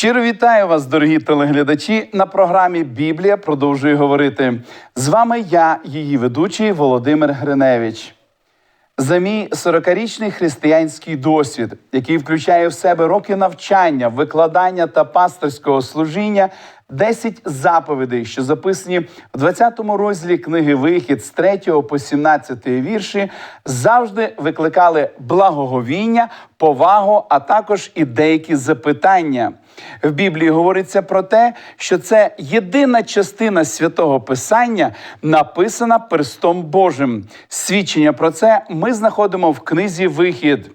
Щиро вітаю вас, дорогі телеглядачі. На програмі Біблія продовжує говорити. З вами я, її ведучий Володимир Гриневич. За мій 40-річний християнський досвід, який включає в себе роки навчання, викладання та пасторського служіння, 10 заповідей, що записані в 20 розділі книги Вихід з 3 по 17 вірші, завжди викликали благоговіння, повагу, а також і деякі запитання. В Біблії говориться про те, що це єдина частина святого Писання, написана перстом Божим. Свідчення про це ми знаходимо в книзі Вихід.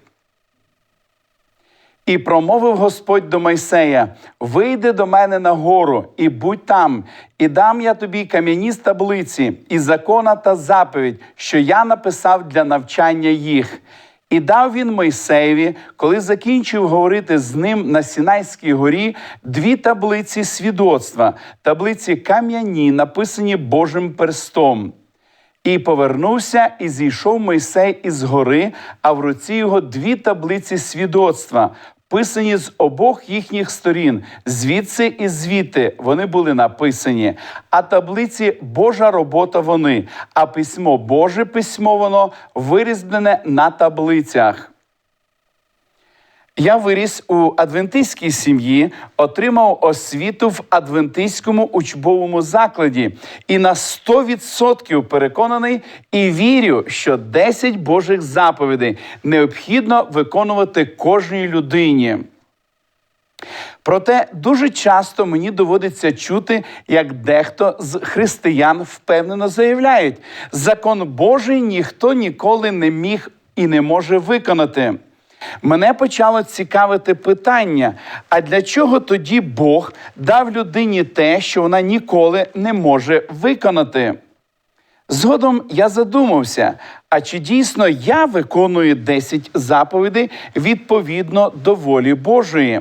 І промовив Господь до Мойсея: Вийди до мене на гору, і будь там, і дам я тобі кам'яні таблиці, і закона та заповідь, що я написав для навчання їх. І дав він Мойсеєві, коли закінчив говорити з ним на Сінайській горі, дві таблиці свідоцтва, таблиці кам'яні, написані Божим перстом. І повернувся, і зійшов Мойсей із гори, а в руці його дві таблиці свідоцтва, писані з обох їхніх сторін, звідси і звідти вони були написані. А таблиці Божа робота вони, а письмо Боже письмо воно вирізблене на таблицях. Я виріс у адвентистській сім'ї, отримав освіту в адвентистському учбовому закладі і на 100% переконаний і вірю, що 10 Божих заповідей необхідно виконувати кожній людині. Проте дуже часто мені доводиться чути, як дехто з християн впевнено заявляють, закон Божий ніхто ніколи не міг і не може виконати. Мене почало цікавити питання: а для чого тоді Бог дав людині те, що вона ніколи не може виконати? Згодом я задумався, а чи дійсно я виконую 10 заповідей відповідно до волі Божої?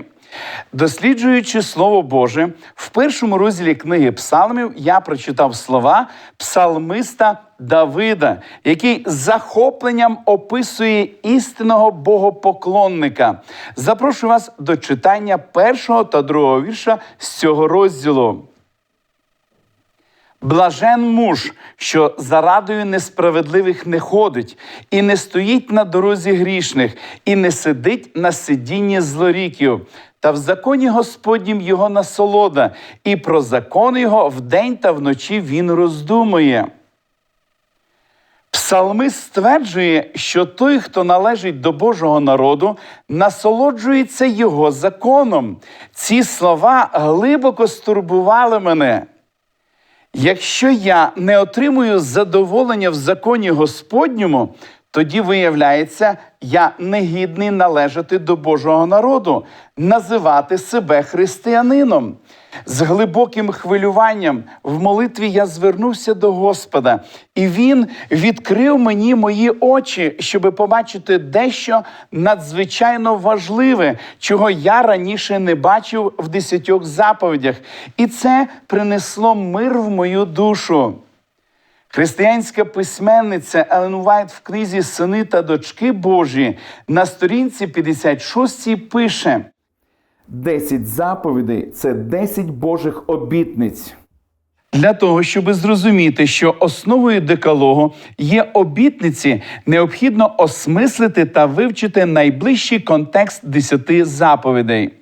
Досліджуючи Слово Боже, в першому розділі книги Псалмів я прочитав слова псалмиста Давида, який з захопленням описує істинного богопоклонника. Запрошую вас до читання першого та другого вірша з цього розділу. Блажен муж, що за радою несправедливих не ходить, і не стоїть на дорозі грішних, і не сидить на сидінні злоріків. Та в законі Господнім його насолода, і про закон його вдень та вночі він роздумує. Псалмист стверджує, що той, хто належить до Божого народу, насолоджується його законом. Ці слова глибоко стурбували мене. Якщо я не отримую задоволення в законі Господньому, тоді виявляється, я негідний належати до Божого народу, називати себе християнином. З глибоким хвилюванням в молитві я звернувся до Господа, і Він відкрив мені мої очі, щоби побачити дещо надзвичайно важливе, чого я раніше не бачив в десятьох заповідях. І це принесло мир в мою душу. Християнська письменниця Елен Вайт в книзі Сини та дочки Божі на сторінці 56 пише: Десять заповідей це десять Божих обітниць. Для того, щоб зрозуміти, що основою декалогу є обітниці, необхідно осмислити та вивчити найближчий контекст десяти заповідей.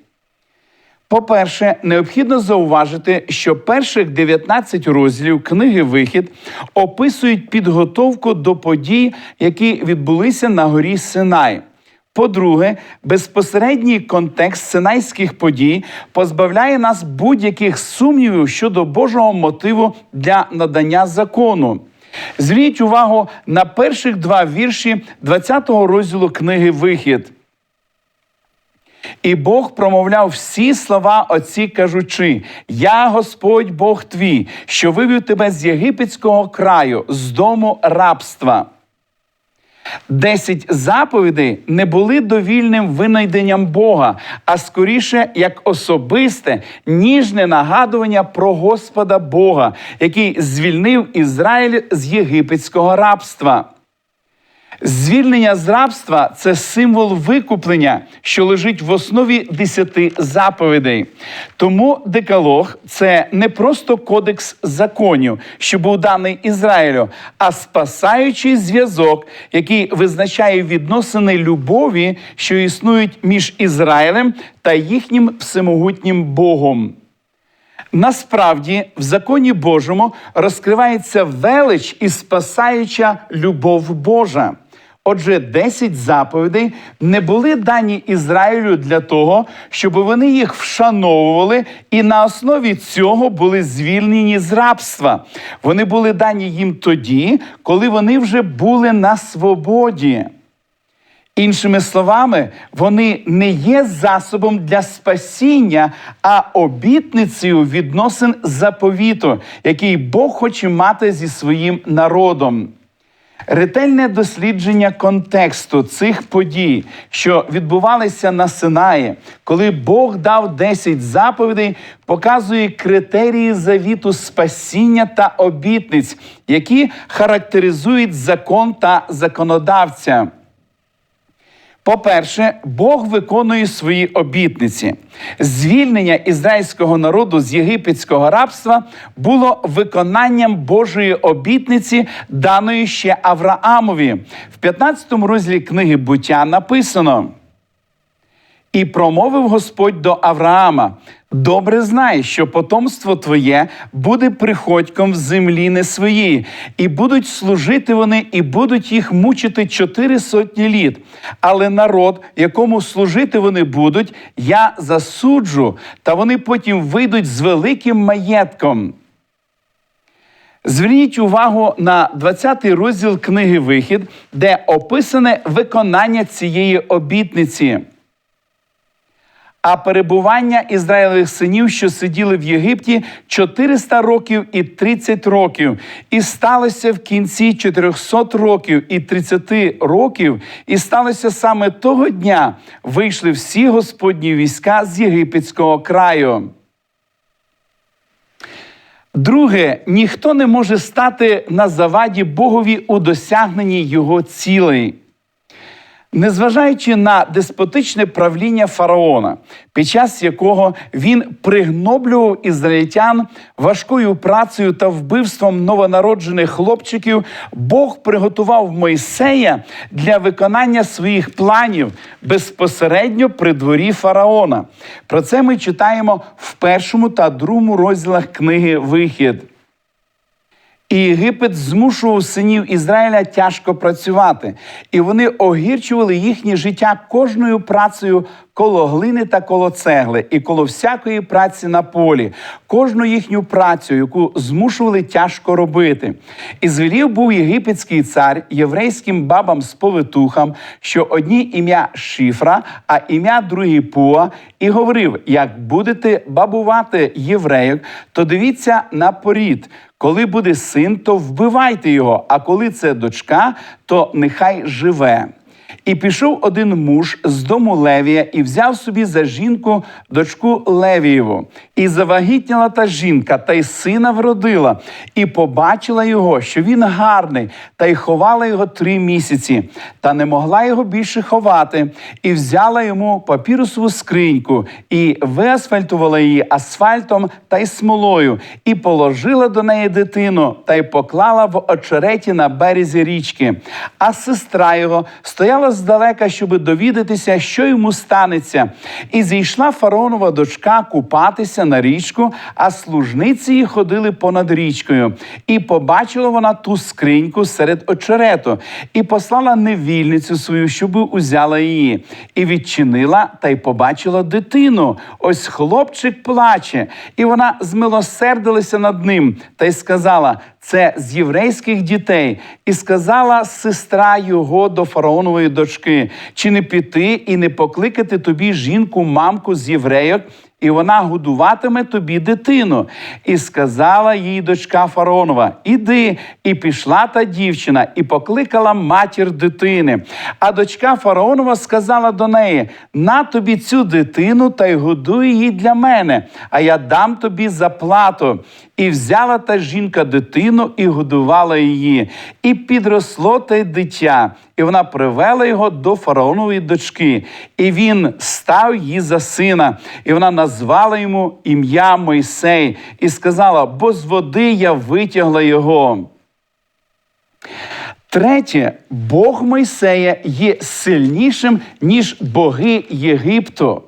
По-перше, необхідно зауважити, що перших 19 розділів книги Вихід описують підготовку до подій, які відбулися на горі Синай. По-друге, безпосередній контекст синайських подій позбавляє нас будь-яких сумнівів щодо Божого мотиву для надання закону. Зверніть увагу на перших два вірші 20-го розділу книги Вихід. І Бог промовляв всі слова отці, кажучи: Я Господь Бог твій, що вивів тебе з єгипетського краю, з дому рабства. Десять заповідей не були довільним винайденням Бога, а скоріше як особисте, ніжне нагадування про Господа Бога, який звільнив Ізраїль з єгипетського рабства. Звільнення з рабства це символ викуплення, що лежить в основі десяти заповідей. Тому декалог це не просто кодекс законів, що був даний Ізраїлю, а спасаючий зв'язок, який визначає відносини любові, що існують між Ізраїлем та їхнім всемогутнім Богом. Насправді, в законі Божому розкривається велич і спасаюча любов Божа. Отже, 10 заповідей не були дані Ізраїлю для того, щоб вони їх вшановували і на основі цього були звільнені з рабства. Вони були дані їм тоді, коли вони вже були на свободі. Іншими словами, вони не є засобом для спасіння, а обітницею відносин заповіту, який Бог хоче мати зі своїм народом. Ретельне дослідження контексту цих подій, що відбувалися на Синаї, коли Бог дав 10 заповідей, показує критерії завіту спасіння та обітниць, які характеризують закон та законодавця. По-перше, Бог виконує свої обітниці. Звільнення ізраїльського народу з єгипетського рабства було виконанням Божої обітниці, даної ще Авраамові. В 15 розділі книги буття написано. І промовив Господь до Авраама: добре знай, що потомство твоє буде приходьком в землі не своїй, і будуть служити вони, і будуть їх мучити чотири сотні літ. Але народ, якому служити вони будуть, я засуджу, та вони потім вийдуть з великим маєтком. Зверніть увагу на 20 розділ книги Вихід, де описане виконання цієї обітниці. А перебування Ізраїлевих синів, що сиділи в Єгипті 400 років і 30 років, і сталося в кінці 400 років і 30 років, і сталося саме того дня, вийшли всі Господні війська з єгипетського краю. Друге, ніхто не може стати на заваді Богові у досягненні його цілей. Незважаючи на деспотичне правління фараона, під час якого він пригноблював ізраїльтян важкою працею та вбивством новонароджених хлопчиків, Бог приготував Мойсея для виконання своїх планів безпосередньо при дворі фараона. Про це ми читаємо в першому та другому розділах книги Вихід. І Єгипет змушував синів Ізраїля тяжко працювати, і вони огірчували їхнє життя кожною працею коло глини та коло цегли, і коло всякої праці на полі, кожну їхню працю, яку змушували тяжко робити. І звелів був єгипетський цар єврейським бабам з повитухам, що одні ім'я Шифра, а ім'я другі Пуа, і говорив: як будете бабувати євреїв, то дивіться на порід. Коли буде син, то вбивайте його, а коли це дочка, то нехай живе. І пішов один муж з дому Левія і взяв собі за жінку дочку Левієву. І завагітніла та жінка, та й сина вродила, і побачила його, що він гарний, та й ховала його три місяці, та не могла його більше ховати, і взяла йому папірусову скриньку, і виасфальтувала її асфальтом та й смолою, і положила до неї дитину, та й поклала в очереті на березі річки. А сестра його стояла здалека, щоб довідатися, що йому станеться. І зійшла фараонова дочка купатися на річку, а служниці її ходили понад річкою. І побачила вона ту скриньку серед очерету, і послала невільницю свою, щоб узяла її, і відчинила та й побачила дитину. Ось хлопчик плаче, і вона змилосердилася над ним та й сказала: це з єврейських дітей, і сказала сестра його до фараонової дочки: чи не піти і не покликати тобі жінку, мамку з єврейок? І вона годуватиме тобі дитину. І сказала їй дочка Фаронова: Іди, і пішла та дівчина, і покликала матір дитини. А дочка Фараонова сказала до неї: На тобі цю дитину та й годуй її для мене, а я дам тобі заплату. І взяла та жінка дитину і годувала її, і підросло те дитя, і вона привела його до фараонової дочки, і він став її за сина, і вона назвала йому ім'я Мойсей, і сказала: бо з води я витягла його. Третє, Бог Мойсея є сильнішим, ніж боги Єгипту.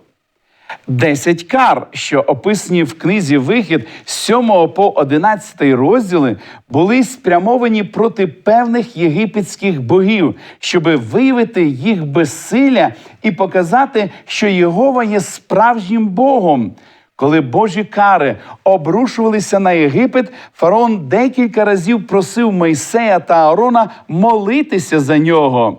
Десять кар, що описані в книзі Вихід з 7 по 11 розділи, були спрямовані проти певних єгипетських богів, щоби виявити їх безсилля і показати, що Єгова є справжнім Богом. Коли Божі кари обрушувалися на Єгипет, фараон декілька разів просив Мойсея та Аарона молитися за нього.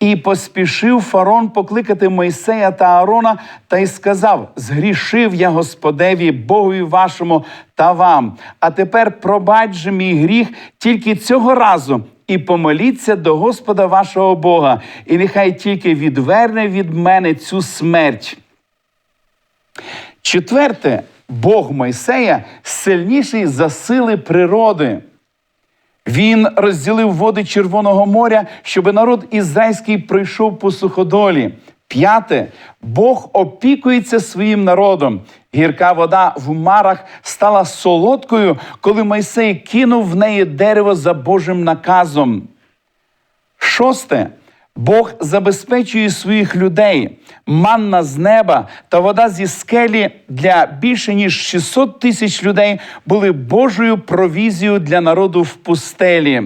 І поспішив фарон покликати Мойсея та Аарона та й сказав: Згрішив я Господеві, Богові вашому та вам. А тепер пробач же мій гріх тільки цього разу. І помоліться до Господа вашого Бога, і нехай тільки відверне від мене цю смерть. Четверте, Бог Мойсея сильніший за сили природи. Він розділив води Червоного моря, щоб народ ізраїльський прийшов по суходолі. П'яте, Бог опікується своїм народом. Гірка вода в марах стала солодкою, коли Мойсей кинув в неї дерево за Божим наказом. Шосте. Бог забезпечує своїх людей. Манна з неба та вода зі скелі для більше ніж 600 тисяч людей були Божою провізією для народу в пустелі.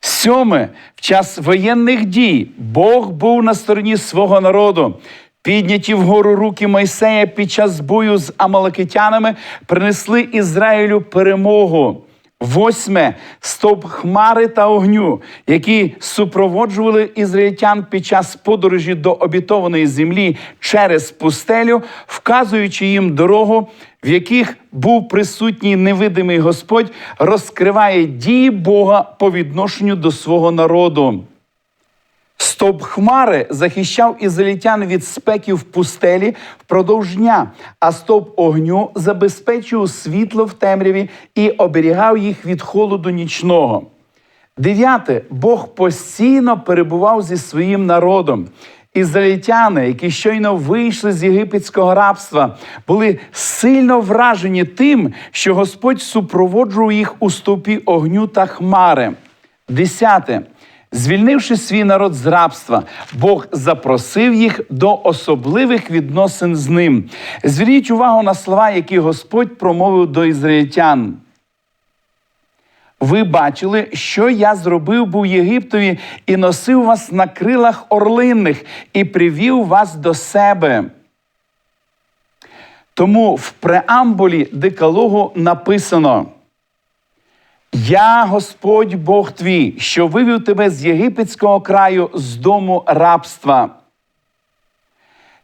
Сьоме, в час воєнних дій Бог був на стороні свого народу. Підняті вгору руки Мойсея під час бою з амалакитянами принесли Ізраїлю перемогу. Восьме стовп хмари та огню, які супроводжували ізраїльтян під час подорожі до обітованої землі через пустелю, вказуючи їм дорогу, в яких був присутній невидимий Господь, розкриває дії Бога по відношенню до свого народу. Стовп хмари захищав ізраїльтян від спеки в пустелі впродовж дня, а стовп огню забезпечував світло в темряві і оберігав їх від холоду нічного. Дев'яте, Бог постійно перебував зі своїм народом. Ізраїльтяни, які щойно вийшли з єгипетського рабства, були сильно вражені тим, що Господь супроводжував їх у стовпі огню та хмари. Десяте. Звільнивши свій народ з рабства, Бог запросив їх до особливих відносин з ним. Зверніть увагу на слова, які Господь промовив до ізраїльтян. Ви бачили, що я зробив був Єгиптові і носив вас на крилах орлинних і привів вас до себе. Тому в преамбулі декалогу написано. Я Господь Бог твій, що вивів тебе з єгипетського краю з дому рабства.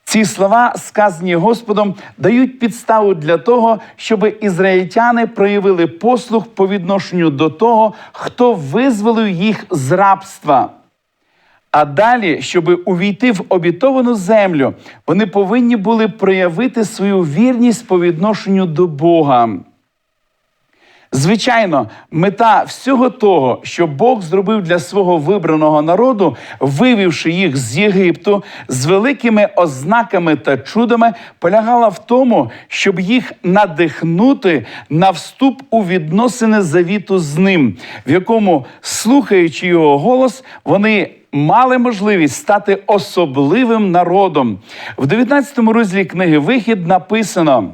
Ці слова, сказані Господом, дають підставу для того, щоб ізраїльтяни проявили послух по відношенню до того, хто визволив їх з рабства. А далі, щоб увійти в обітовану землю, вони повинні були проявити свою вірність по відношенню до Бога. Звичайно, мета всього того, що Бог зробив для свого вибраного народу, вивівши їх з Єгипту з великими ознаками та чудами, полягала в тому, щоб їх надихнути на вступ у відносини завіту з ним, в якому, слухаючи його голос, вони. Мали можливість стати особливим народом в 19 розділі книги Вихід написано.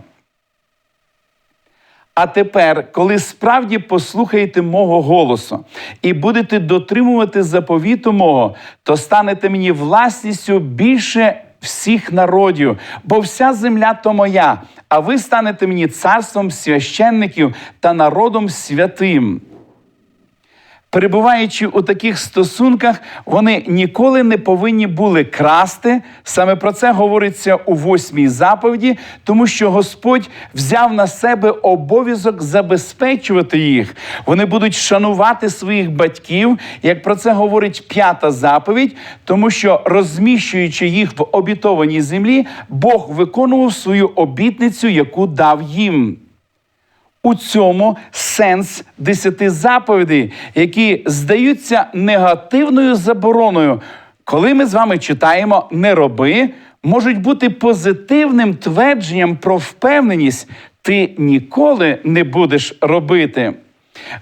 А тепер, коли справді послухаєте мого голосу і будете дотримувати заповіту мого, то станете мені власністю більше всіх народів, бо вся земля то моя, а ви станете мені царством священників та народом святим. Перебуваючи у таких стосунках, вони ніколи не повинні були красти. Саме про це говориться у восьмій заповіді, тому що Господь взяв на себе обов'язок забезпечувати їх. Вони будуть шанувати своїх батьків, як про це говорить п'ята заповідь, тому що розміщуючи їх в обітованій землі, Бог виконував свою обітницю, яку дав їм. У цьому сенс десяти заповідей, які здаються негативною забороною. Коли ми з вами читаємо не роби, можуть бути позитивним твердженням про впевненість, ти ніколи не будеш робити.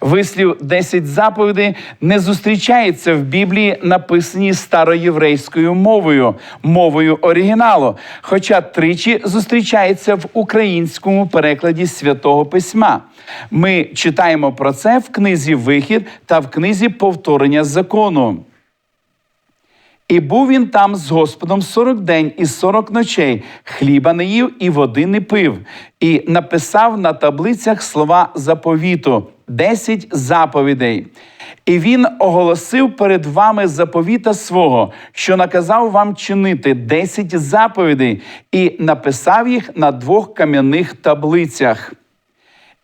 Вислів «10 заповідей не зустрічається в Біблії, написаній староєврейською мовою, мовою оригіналу, хоча тричі зустрічається в українському перекладі святого письма. Ми читаємо про це в книзі Вихід та в книзі Повторення закону. І був він там з Господом сорок день і сорок ночей, хліба не їв і води не пив, і написав на таблицях слова заповіту, десять заповідей. І він оголосив перед вами заповіта свого, що наказав вам чинити десять заповідей, і написав їх на двох кам'яних таблицях.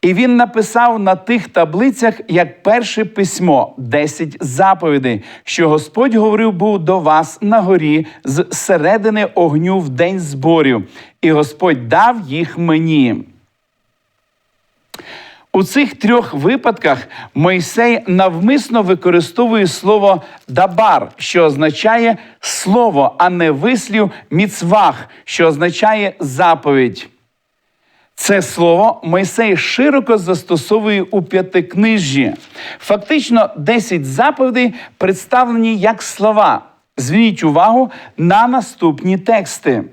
І він написав на тих таблицях як перше письмо, 10 заповідей, що Господь говорив був до вас на горі з середини огню в день зборів, і Господь дав їх мені. У цих трьох випадках Мойсей навмисно використовує слово дабар, що означає слово, а не вислів міцвах, що означає заповідь. Це слово Мойсей широко застосовує у п'ятикнижжі. Фактично, 10 заповідей представлені як слова. Зверніть увагу на наступні тексти.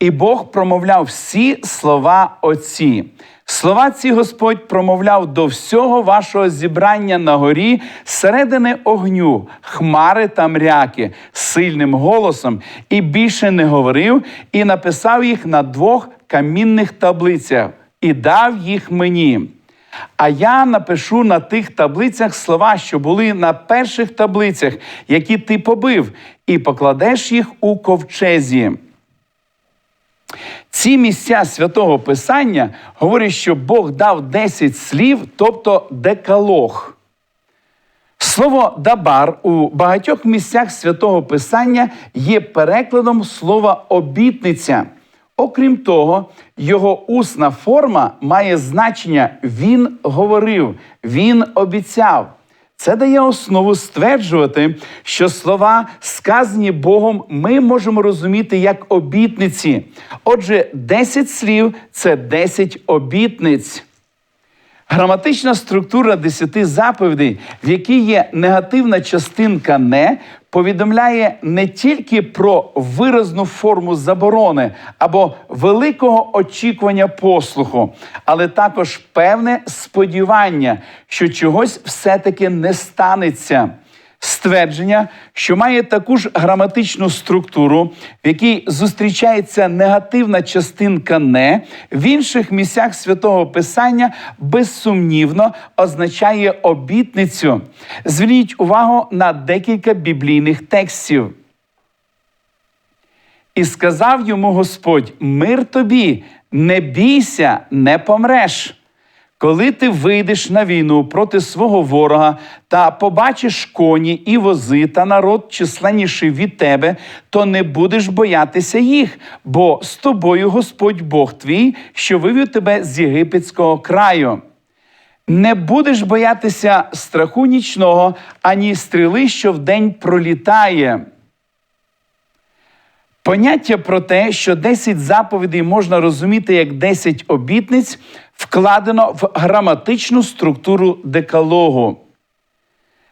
І Бог промовляв всі слова Отці. Слова ці Господь промовляв до всього вашого зібрання на горі середини огню, хмари та мряки, сильним голосом, і більше не говорив, і написав їх на двох камінних таблицях, і дав їх мені. А я напишу на тих таблицях слова, що були на перших таблицях, які ти побив, і покладеш їх у ковчезі. Ці місця святого Писання говорять, що Бог дав 10 слів, тобто декалог. Слово дабар у багатьох місцях святого Писання є перекладом слова обітниця. Окрім того, його усна форма має значення Він говорив, Він обіцяв. Це дає основу стверджувати, що слова, сказані Богом, ми можемо розуміти як обітниці. Отже, 10 слів це 10 обітниць. Граматична структура десяти заповідей, в якій є негативна частинка не, повідомляє не тільки про виразну форму заборони або великого очікування послуху, але також певне сподівання, що чогось все-таки не станеться. Ствердження, що має таку ж граматичну структуру, в якій зустрічається негативна частинка не в інших місцях святого Писання безсумнівно означає обітницю. Зверніть увагу на декілька біблійних текстів. І сказав йому Господь: Мир тобі, не бійся, не помреш. Коли ти вийдеш на війну проти свого ворога та побачиш коні і вози та народ численніший від тебе, то не будеш боятися їх, бо з тобою Господь Бог твій, що вивів тебе з єгипетського краю. Не будеш боятися страху нічного, ані стріли, що вдень пролітає. Поняття про те, що 10 заповідей можна розуміти як 10 обітниць, вкладено в граматичну структуру декалогу.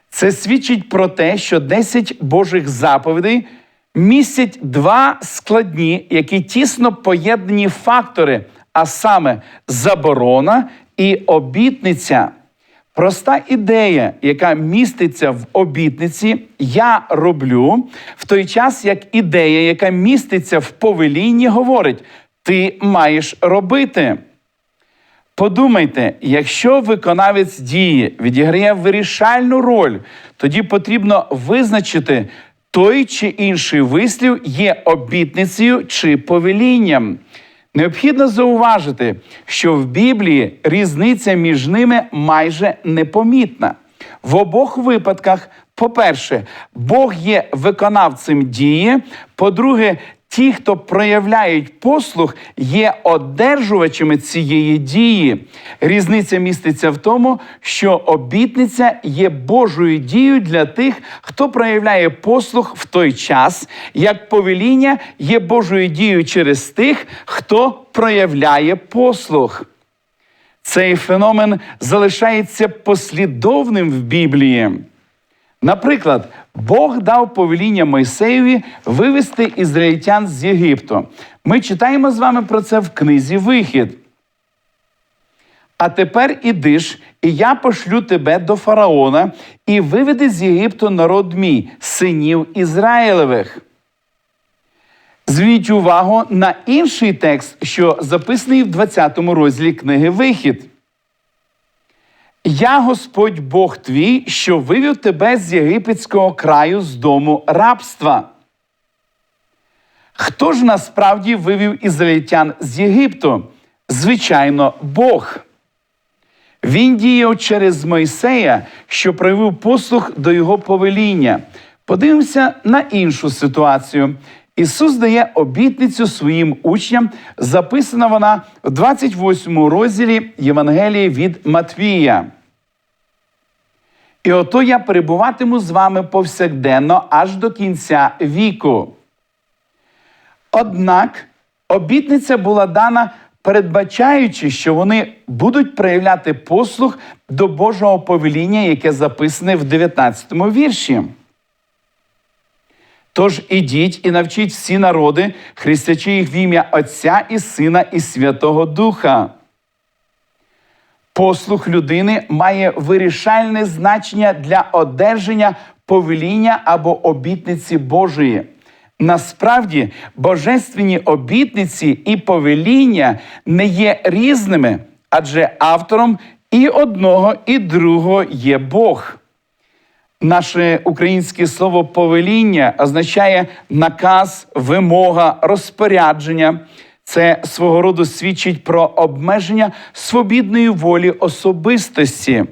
Це свідчить про те, що 10 Божих заповідей містять два складні, які тісно поєднані фактори, а саме заборона і обітниця. Проста ідея, яка міститься в обітниці, я роблю, в той час як ідея, яка міститься в повелінні, говорить: ти маєш робити. Подумайте, якщо виконавець дії відіграє вирішальну роль, тоді потрібно визначити, той чи інший вислів є обітницею чи повелінням. Необхідно зауважити, що в Біблії різниця між ними майже непомітна. В обох випадках, по-перше, Бог є виконавцем дії. По-друге, ті, хто проявляють послуг, є одержувачами цієї дії. Різниця міститься в тому, що обітниця є Божою дією для тих, хто проявляє послуг в той час, як повеління є Божою дією через тих, хто проявляє послуг. Цей феномен залишається послідовним в Біблії. Наприклад, Бог дав повеління Мойсеєві вивести ізраїльтян з Єгипту. Ми читаємо з вами про це в книзі Вихід. А тепер іди ж, і я пошлю тебе до фараона і виведи з Єгипту народ мій, синів Ізраїлевих. Зверніть увагу на інший текст, що записаний в 20 розділі книги Вихід. Я Господь Бог твій, що вивів тебе з єгипетського краю з дому рабства. Хто ж насправді вивів ізраїльтян з Єгипту? Звичайно, Бог. Він діяв через Мойсея, що проявив послуг до його повеління. Подивимося на іншу ситуацію. Ісус дає обітницю своїм учням, записана вона в 28 розділі Євангелії від Матвія. І ото я перебуватиму з вами повсякденно аж до кінця віку. Однак обітниця була дана, передбачаючи, що вони будуть проявляти послуг до Божого повеління, яке записане в 19 вірші. Тож ідіть і навчіть всі народи, хрестячи їх в ім'я Отця і Сина і Святого Духа. Послух людини має вирішальне значення для одержання повеління або обітниці Божої. Насправді, божественні обітниці і повеління не є різними, адже автором і одного, і другого є Бог. Наше українське слово повеління означає наказ, вимога, розпорядження. Це свого роду свідчить про обмеження свобідної волі особистості.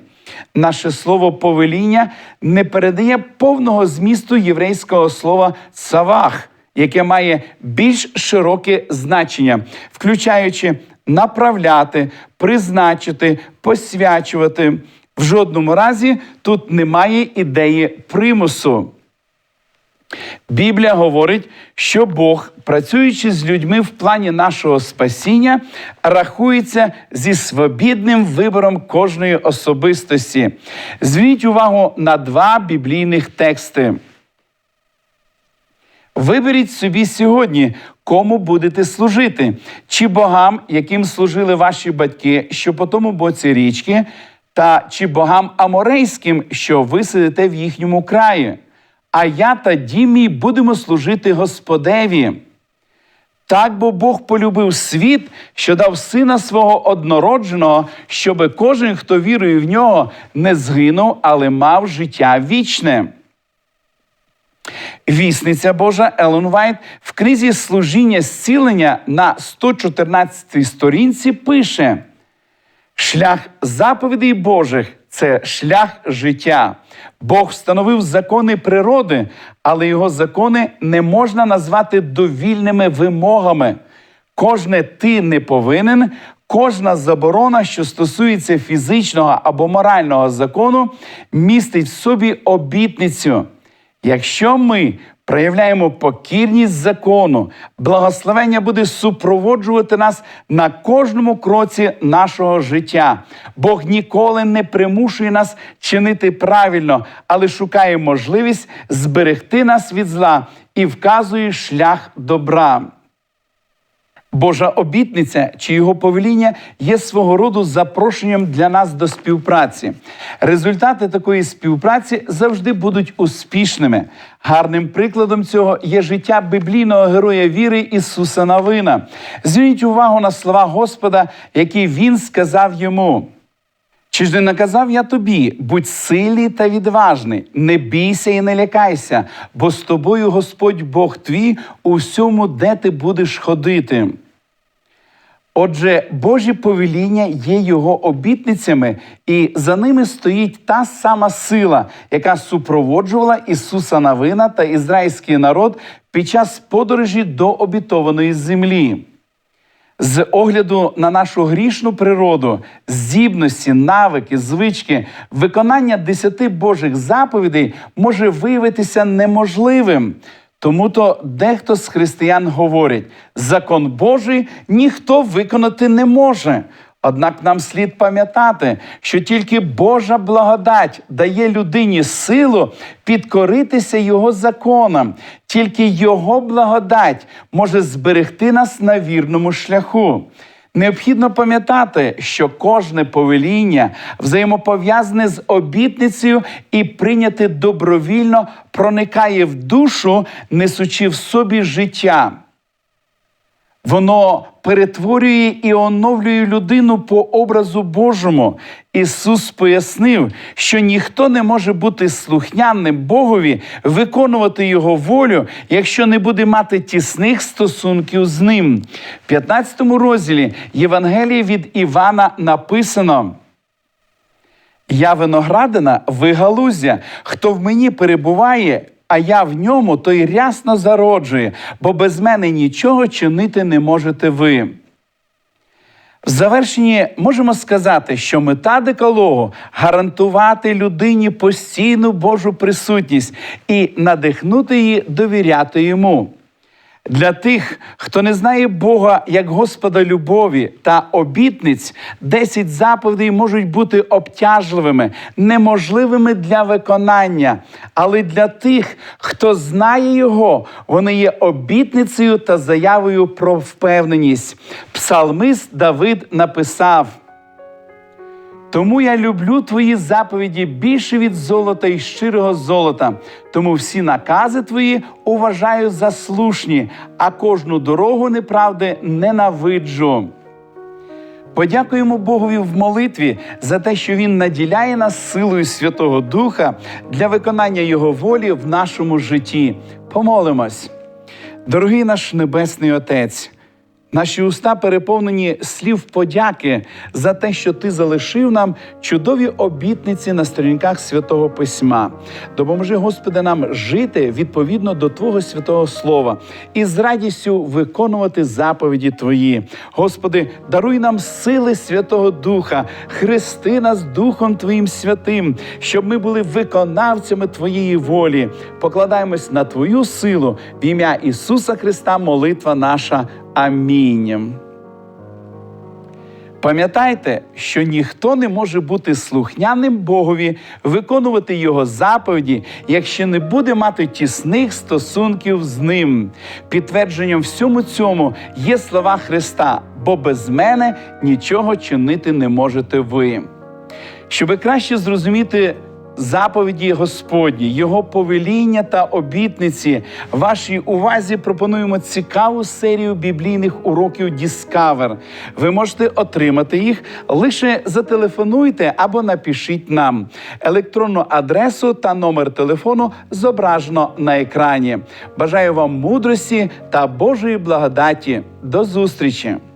Наше слово повеління не передає повного змісту єврейського слова цавах, яке має більш широке значення, включаючи направляти, призначити, посвячувати. В жодному разі тут немає ідеї примусу. Біблія говорить, що Бог, працюючи з людьми в плані нашого спасіння, рахується зі свобідним вибором кожної особистості. Зверніть увагу на два біблійних тексти. Виберіть собі сьогодні, кому будете служити, чи богам, яким служили ваші батьки, що по тому боці річки, та чи богам аморейським, що ви сидите в їхньому краї. А я та дім будемо служити Господеві. Так бо Бог полюбив світ, що дав сина свого однородженого, щоби кожен, хто вірує в нього, не згинув, але мав життя вічне. Вісниця Божа Елен Вайт в книзі служіння зцілення на 114 сторінці пише: шлях заповідей Божих це шлях життя. Бог встановив закони природи, але його закони не можна назвати довільними вимогами. Кожне ти не повинен, кожна заборона, що стосується фізичного або морального закону, містить в собі обітницю. Якщо ми проявляємо покірність закону, благословення буде супроводжувати нас на кожному кроці нашого життя. Бог ніколи не примушує нас чинити правильно, але шукає можливість зберегти нас від зла і вказує шлях добра. Божа обітниця чи його повеління є свого роду запрошенням для нас до співпраці. Результати такої співпраці завжди будуть успішними. Гарним прикладом цього є життя біблійного героя віри Ісуса Навина. Зверніть увагу на слова Господа, які він сказав йому. Чи ж не наказав я тобі, будь сильний та відважний, не бійся і не лякайся, бо з тобою Господь Бог твій у всьому, де ти будеш ходити. Отже, Божі повеління є його обітницями, і за ними стоїть та сама сила, яка супроводжувала Ісуса Навина та ізраїльський народ під час подорожі до обітованої землі. З огляду на нашу грішну природу, здібності, навики, звички, виконання десяти Божих заповідей може виявитися неможливим. Тому то дехто з християн говорить, закон Божий ніхто виконати не може. Однак нам слід пам'ятати, що тільки Божа благодать дає людині силу підкоритися Його законам, тільки Його благодать може зберегти нас на вірному шляху. Необхідно пам'ятати, що кожне повеління взаємопов'язане з обітницею і прийняте добровільно проникає в душу, несучи в собі життя. Воно перетворює і оновлює людину по образу Божому. Ісус пояснив, що ніхто не може бути слухняним Богові, виконувати Його волю, якщо не буде мати тісних стосунків з ним. В 15 розділі Євангелії від Івана написано. Я виноградина, ви галузя. Хто в мені перебуває, а я в ньому, той рясно зароджує, бо без мене нічого чинити не можете ви. В завершенні можемо сказати, що мета декалогу гарантувати людині постійну Божу присутність і надихнути її довіряти йому. Для тих, хто не знає Бога як Господа любові та обітниць, 10 заповідей можуть бути обтяжливими, неможливими для виконання. Але для тих, хто знає Його, вони є обітницею та заявою про впевненість. Псалмист Давид написав. Тому я люблю твої заповіді більше від золота і щирого золота. Тому всі накази твої уважаю за слушні, а кожну дорогу неправди ненавиджу. Подякуємо Богові в молитві за те, що Він наділяє нас силою Святого Духа для виконання Його волі в нашому житті. Помолимось. Дорогий наш Небесний Отець. Наші уста переповнені слів подяки за те, що ти залишив нам чудові обітниці на сторінках святого письма. Допоможи, Господи, нам жити відповідно до Твого святого Слова і з радістю виконувати заповіді Твої. Господи, даруй нам сили Святого Духа, хрести нас Духом Твоїм святим, щоб ми були виконавцями Твоєї волі. Покладаємось на Твою силу в ім'я Ісуса Христа, молитва наша. Амінь. Пам'ятайте, що ніхто не може бути слухняним Богові, виконувати Його заповіді, якщо не буде мати тісних стосунків з ним. Підтвердженням всьому цьому є слова Христа, бо без мене нічого чинити не можете ви. Щоби краще зрозуміти заповіді Господні, Його повеління та обітниці. Вашій увазі пропонуємо цікаву серію біблійних уроків Discover. Ви можете отримати їх лише зателефонуйте або напишіть нам. Електронну адресу та номер телефону зображено на екрані. Бажаю вам мудрості та Божої благодаті. До зустрічі!